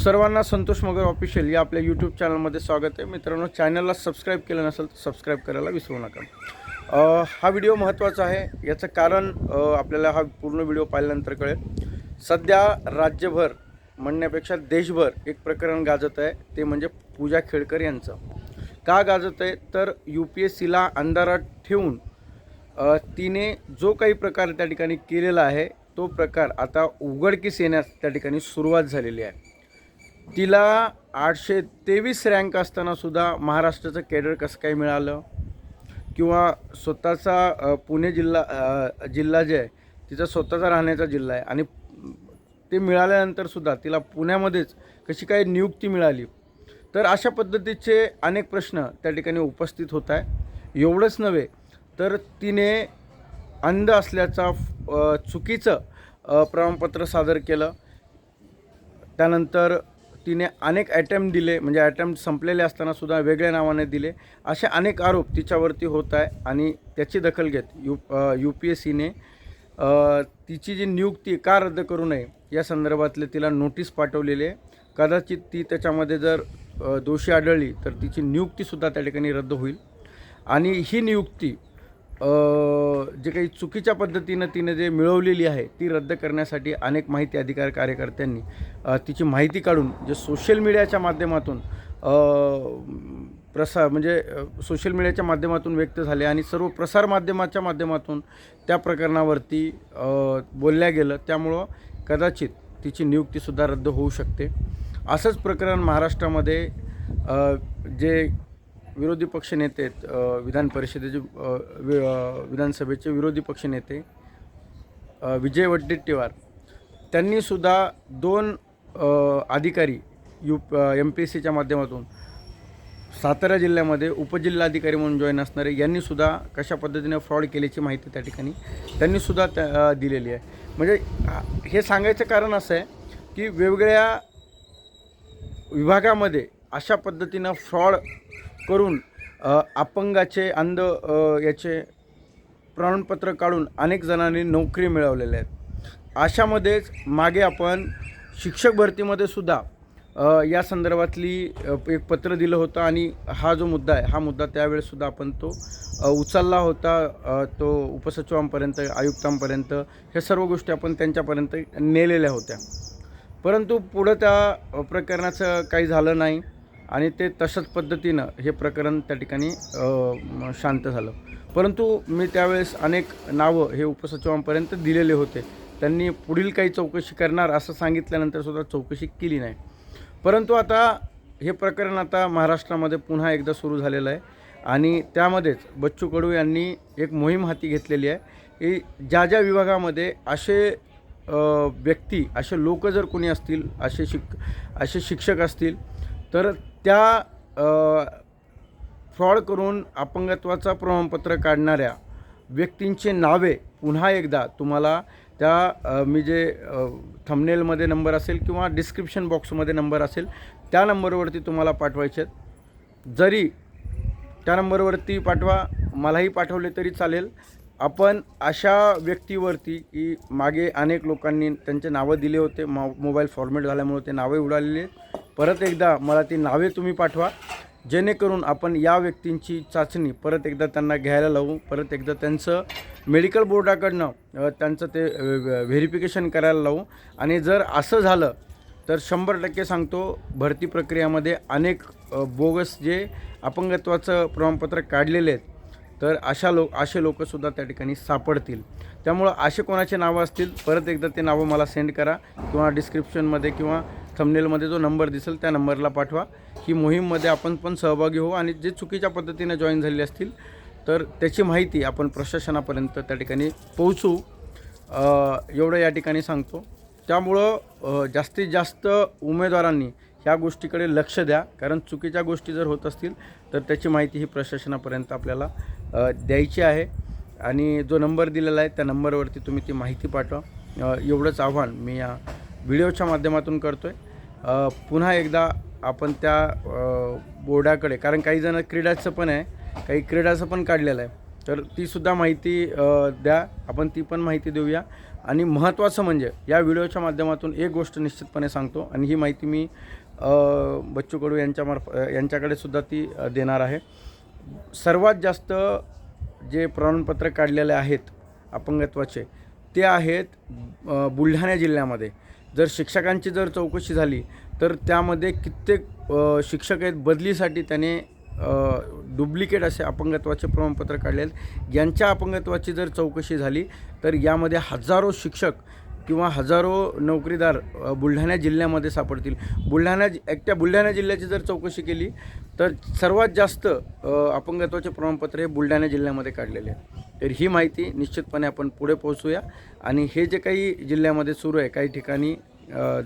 सर्वांना संतोष मगर ऑफिशियल या आपल्या यूट्यूब चॅनलमध्ये स्वागत आहे. मित्रांनो चॅनलला सबस्क्राईब केलं नसेल तर सबस्क्राईब करायला विसरू नका. हा व्हिडिओ महत्त्वाचा आहे. याचं कारण आपल्याला हा पूर्ण व्हिडिओ पाहिल्यानंतर कळेल. सध्या राज्यभर म्हणण्यापेक्षा देशभर एक प्रकरण गाजत आहे. ते म्हणजे पूजा खेडकर यांचं. का गाजत आहे? तर यू पी एस सीला अंधारात ठेवून तिने जो काही प्रकार त्या ठिकाणी केलेला आहे तो प्रकार आता उघडकीस येण्यास त्या ठिकाणी सुरुवात झालेली आहे. तिला आठशे तेवीस रँक असतानासुद्धा महाराष्ट्राचं केडर कसं काय मिळालं? किंवा स्वतःचा पुणे जिल्हा जिल्हा जे आहे तिचा स्वतःचा राहण्याचा जिल्हा आहे आणि ते मिळाल्यानंतरसुद्धा तिला पुण्यामध्येच कशी काय नियुक्ती मिळाली? तर अशा पद्धतीचे अनेक प्रश्न त्या ठिकाणी उपस्थित होत आहे. एवढंच नव्हे तर तिने अंध असल्याचा चुकीचं प्रमाणपत्र सादर केलं. त्यानंतर तिने अनेक ॲटेम्प्ट दिले म्हणजे ॲटेम्प्ट संपलेले असतानासुद्धा वेगळ्या नावाने दिले. असे अनेक आरोप तिच्यावरती होत आहे आणि त्याची दखल घेत यू यू पी एस सीने तिची जी नियुक्ती का रद्द करू नये या संदर्भातले तिला नोटीस पाठवलेली आहे. कदाचित ती त्याच्यामध्ये जर दोषी आढळली तर तिची नियुक्तीसुद्धा त्या ठिकाणी रद्द होईल. आणि ही नियुक्ती जे काही चुकीच्या पद्धतीनं तिने जे मिळवलेली आहे ती रद्द करण्यासाठी अनेक माहिती अधिकार कार्यकर्त्यांनी तिची माहिती काढून जे सोशल मीडियाच्या माध्यमातून प्रसार म्हणजे सोशल मीडियाच्या माध्यमातून व्यक्त झाले आणि सर्व प्रसार माध्यमाच्या माध्यमातून त्या प्रकरणावरती बोलल्या गेलं त्यामुळं कदाचित तिची नियुक्तीसुद्धा रद्द होऊ शकते. असंच प्रकरण महाराष्ट्रामध्ये जे विरोधी पक्षनेते आहेत, विधान परिषदेचे वि- विधानसभेचे विरोधी पक्षनेते नेते विजय वड्डेट्टीवार त्यांनीसुद्धा दोन अधिकारी यू एम पी एस सीच्या माध्यमातून सातारा जिल्ह्यामध्ये उपजिल्हाधिकारी म्हणून जॉईन असणारे यांनीसुद्धा कशा पद्धतीने फ्रॉड केल्याची माहिती त्या ठिकाणी त्यांनीसुद्धा त्या दिलेली आहे. म्हणजे हे सांगायचं कारण असं आहे की वेगवेगळ्या विभागामध्ये अशा पद्धतीनं फ्रॉड करून अपंगाचे अंध याचे प्रमाणपत्र काढून अनेक जणांनी नोकरी मिळवलेल्या आहेत. अशामध्येच मागे आपण शिक्षक भरतीमध्ये सुद्धा या संदर्भातली एक पत्र दिलं होतं आणि हा जो मुद्दा आहे हा मुद्दा त्यावेळेससुद्धा आपण तो उचलला होता तो उपसचिवांपर्यंत आयुक्तांपर्यंत ह्या सर्व गोष्टी आपण त्यांच्यापर्यंत नेलेल्या होत्या. परंतु पुढं त्या प्रकरणाचं काही झालं नाही. आणि ते तशाच पद्धतीनं हे प्रकरण त्या ठिकाणी शांत झालं. परंतु मी त्यावेळेस अनेक नावं हे उपसचिवांपर्यंत दिलेले होते. त्यांनी पुढील काही चौकशी करणार असं सांगितल्यानंतर सुद्धा चौकशी केली नाही. परंतु आता हे प्रकरण आता महाराष्ट्रामध्ये पुन्हा एकदा सुरू झालेलं आहे. आणि त्यामध्येच बच्चू कडू यांनी एक मोहीम हाती घेतलेली आहे की ज्या ज्या विभागामध्ये असे व्यक्ती असे लोक जर कोणी असतील असे शिक असे शिक्षक असतील तर त्या फ्रॉड करून अपंगत्वाचा प्रमाणपत्र काढणाऱ्या व्यक्तींची नावे पुन्हा एकदा तुम्हाला त्या मी जे थंबनेलमध्ये नंबर असेल किंवा डिस्क्रिप्शन बॉक्समध्ये नंबर असेल त्या नंबरवरती तुम्हाला पाठवायचे आहेत. जरी त्या नंबरवरती पाठवा मलाही पाठवले तरी चालेल. आपण अशा व्यक्तीवरती की मागे अनेक लोकांनी त्यांचे नावं दिले होते मो मोबाईल फॉर्मेट झाल्यामुळे ते नावे उडालेली आहेत. परत एकदा मला ती नावे तुम्ही पाठवा. जेणेकरून आपण या व्यक्तींची चाचणी परत एकदा त्यांना घ्यायला लावू. परत एकदा त्यांचं मेडिकल बोर्डाकडनं त्यांचं ते व्हेरिफिकेशन करायला लावू. आणि जर असं झालं तर शंभर टक्के सांगतो भरती प्रक्रियामध्ये अनेक बोगस जे अपंगत्वाचं प्रमाणपत्र काढलेले आहेत तर अशा लोक असे लोकंसुद्धा त्या ठिकाणी सापडतील. त्यामुळं असे कोणाचे नावं असतील परत एकदा ते नावं मला सेंड करा. किंवा डिस्क्रिप्शनमध्ये किंवा थंबनेलमध्ये जो नंबर दिसेल त्या नंबरला पाठवा. ही मोहीममध्ये आपण पण सहभागी होऊ आणि जे चुकीच्या पद्धतीने जॉईन झाले असतील तर त्याची माहिती आपण प्रशासनापर्यंत त्या ठिकाणी पोहोचू. एवढं या ठिकाणी सांगतो. त्यामुळं जास्तीत जास्त उमेदवारांनी ह्या गोष्टीकडे लक्ष द्या. कारण चुकीच्या गोष्टी जर होत असतील तर त्याची माहिती ही प्रशासनापर्यंत आपल्याला द्यायची आहे. आणि जो नंबर दिलेला आहे त्या नंबरवरती तुम्ही ती माहिती पाठवा. एवढंच आव्हान मी या व्हिडिओच्या माध्यमातून करतो आहे पुन्हा एकदा आपण त्या बोर्डाकडे कारण काही जण क्रीडाचं पण आहे काही क्रीडाचं पण काढलेलं आहे. तर तीसुद्धा माहिती द्या. आपण ती पण माहिती देऊया. आणि महत्त्वाचं म्हणजे या व्हिडिओच्या माध्यमातून एक गोष्ट निश्चितपणे सांगतो. आणि ही माहिती मी बच्चू कडू यांच्यामार्फ यांच्याकडे सुद्धा ती देणार आहे. सर्वात जास्त जे प्रमाणपत्र काढलेले आहेत अपंगत्वाचे ते आहेत बुलढाणा जिल्ह्यामध्ये. जर शिक्षकांची जर चौकशी झाली तर त्यामध्ये कित्येक शिक्षक आहेत बदलीसाठी त्याने डुप्लिकेट असे अपंगत्वाचे प्रमाणपत्र काढले आहेत. यांच्या अपंगत्वाची जर चौकशी झाली तर यामध्ये हजारो शिक्षक किंवा हजारो नोकरीदार बुलढाणा जिल्ह्यामध्ये सापडतील. बुलढाणा एकट्या बुलढाणा जिल्ह्याची जर चौकशी केली तर सर्वात जास्त अपंगत्वाचे प्रमाणपत्र हे बुलढाणा जिल्ह्यामध्ये काढलेले आहे तर ही माहिती निश्चितपणे आपण पुढे पोहोचूया. आणि हे जे काही जिल्ह्यामध्ये सुरू आहे काही ठिकाणी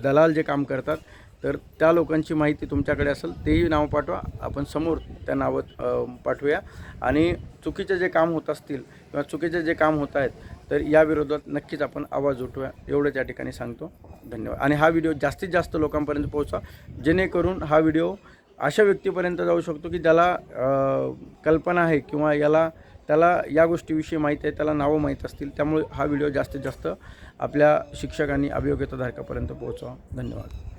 दलाल जे काम करतात तर त्या लोकांची माहिती तुमच्याकडे असेल तेही नावं पाठवा. आपण समोर त्या नावं पाठवूया. आणि चुकीचे जे काम होत असतील किंवा चुकीचे जे काम होत आहेत तर या विरोधात नक्कीच आपण आवाज उठवा एवढंच या ठिकाणी सांगतो. धन्यवाद. आणि हा व्हिडिओ जास्तीत जास्त लोकांपर्यंत पोहोचा जेणेकरून हा व्हिडिओ अशा व्यक्तीपर्यंत जाऊ शकतो की ज्याला कल्पना आहे किंवा याला त्याला या गोष्टीविषयी माहीत आहे त्याला नावं माहीत असतील त्यामुळे हा व्हिडिओ जास्तीत जास्त आपल्या शिक्षकांनी अभियोग्यताधारकापर्यंत पोहोचवा. धन्यवाद.